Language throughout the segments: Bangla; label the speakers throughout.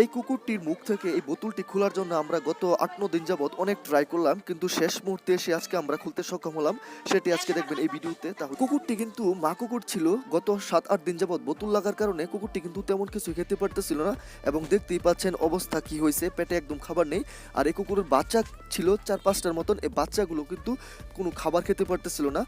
Speaker 1: এই কুকুরটির মুখ থেকে এই বোতলটি খোলার জন্য আমরা গত আট ন দিন যাবৎ অনেক ট্রাই করলাম, কিন্তু শেষ মুহূর্তে এসে আজকে আমরা খুলতে সক্ষম হলাম। সেটি আজকে দেখবেন এই ভিডিওতে। তাহলে কুকুরটি কিন্তু মা কুকুর ছিল, গত সাত, আট দিন যাবৎ বোতল লাগার কারণে কুকুরটি কিন্তু তেমন কিছু খেতে পারতেছিল না এবং দেখতেই পাচ্ছেন অবস্থা কি হয়েছে, পেটে একদম খাবার নেই। আর এই কুকুরের বাচ্চা ছিল চার, পাঁচটার মতন, এই বাচ্চাগুলো কিন্তু কোনো খাবার খেতে পারতেছিল না।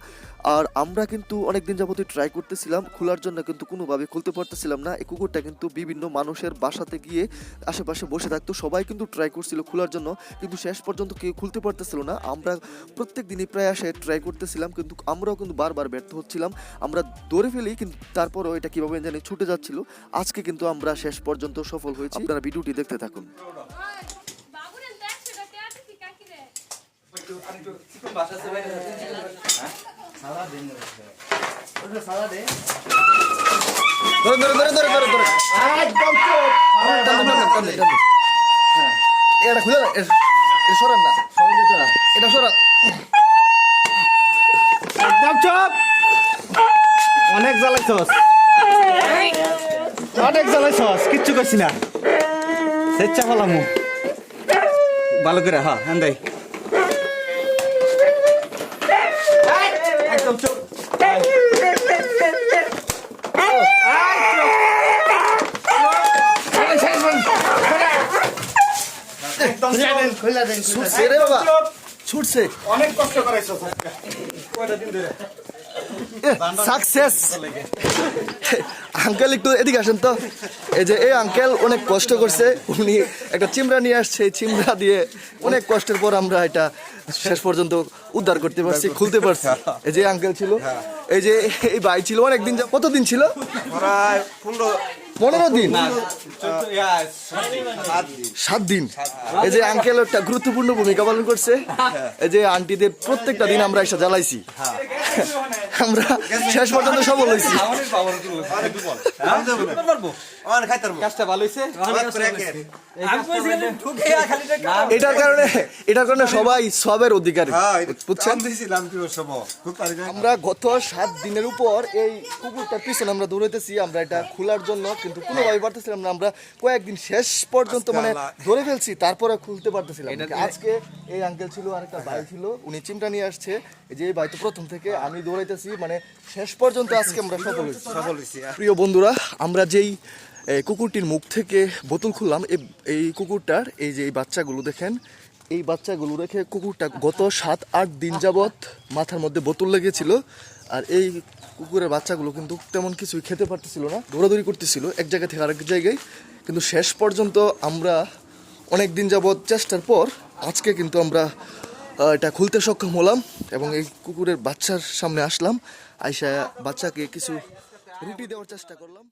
Speaker 1: আর আমরা কিন্তু অনেক দিন যাবতই ট্রাই করতেছিলাম, খোলার জন্য কিন্তু কোনোভাবে খুলতে পারতেছিলাম না। এই কুকুরটা কিন্তু বিভিন্ন মানুষের বাসাতে গিয়ে আশেপাশে বসে থাকতো। সবাই কিন্তু ট্রাই করছিল খোলার জন্য কিন্তু শেষ পর্যন্ত কেউ খুলতে পারতেছিল না। আমরা প্রত্যেক দিনই প্রায় আসে ট্রাই করতেছিলাম কিন্তু আমরাও কিন্তু বারবার ব্যর্থ হচ্ছিলাম। আমরা ধরে ফেলি কিন্তু তারপরও এটা কীভাবে জানি ছুটে যাচ্ছিল। আজকে কিন্তু আমরা শেষ পর্যন্ত সফল হয়েছি। আপনারা ভিডিওটি দেখতে থাকুন। ধরে ধরে ধরে ধরে ধরে ধরে
Speaker 2: একদম
Speaker 1: এটা খুলে এটা- সরান না। এটা সরান।
Speaker 2: একদম চুপ। অনেক জ্বালাইছস অনেক জ্বালাইছস কিচ্ছু করছি না। স্বেচ্ছা হলাম ভালো করে হ্যাঁ হ্যাঁ দেই একদম চুপ একদম
Speaker 1: ছুটছে রে বাবা। ছুটছে।
Speaker 2: অনেক কষ্ট করাইছস কয়টা দিন ধরে?
Speaker 1: সাকসেস আঙ্কেল একটু এদিকে আসেন তো। এই যে এই আঙ্কেল অনেক কষ্ট করছে। উনি একটা চিমড়া নিয়ে আসছে। এই চিমড়া দিয়ে অনেক কষ্টের পর আমরা এটা শেষ পর্যন্ত উদ্ধার করতে পারছি খুলতে পারছি। এই যে আঙ্কেল ছিল। এই যে এই ভাই ছিল অনেকদিন কতদিন ছিল?
Speaker 2: প্রায় পনেরো
Speaker 1: পনেরো দিন? সাত দিন। এই যে আঙ্কেল একটা গুরুত্বপূর্ণ ভূমিকা পালন করছে এই যে আন্টিদের প্রত্যেকটা দিন আমরা এসে জ্বালাইছি। আমরা শেষ পর্যন্ত সফল হয়েছি। এটার কারণে এটার কারণে সবাই সবের অধিকারী বুঝছেন? আমরা গত সাত দিনের উপর এই কুকুরটার পিছনে আমরা দৌড়াইতেছি আমরা এটা খোলার জন্য কিন্তু কোনোভাবে পারতেছিলাম না। আমরা কয়েকদিন শেষ পর্যন্ত মানে ধরে ফেলছি তারপরে খুলতে পারতেছিলাম আজকে এই আঙ্কেল ছিল আর একটা ভাই ছিল উনি চিমটা নিয়ে আসছে। যে এই ভাই তো প্রথম থেকে আমি দৌড়াইতেছি। মানে শেষ পর্যন্ত আজকে আমরা সফল হয়েছি।
Speaker 2: সফল হয়েছি
Speaker 1: প্রিয় বন্ধুরা আমরা যেই কুকুরটির মুখ থেকে বোতল খুললাম এই- এই কুকুরটার এই যে এই বাচ্চাগুলো দেখেন এই বাচ্চাগুলো রেখে কুকুরটা গত সাত আট দিন যাবৎ মাথার মধ্যে বোতল লেগেছিল আর এই কুকুরের বাচ্চাগুলো কিন্তু তেমন কিছুই খেতে পারতেছিল না দৌড়াদৌড়ি করতেছিল এক জায়গা থেকে আরেক জায়গায়। কিন্তু শেষ পর্যন্ত আমরা অনেক দিন যাবৎ চেষ্টার পর আজকে কিন্তু আমরা এটা খুলতে সক্ষম হলাম এবং এই কুকুরের বাচ্চার সামনে আসলাম। আইসা বাচ্চাকে কিছু রুটি দেওয়ার চেষ্টা করলাম।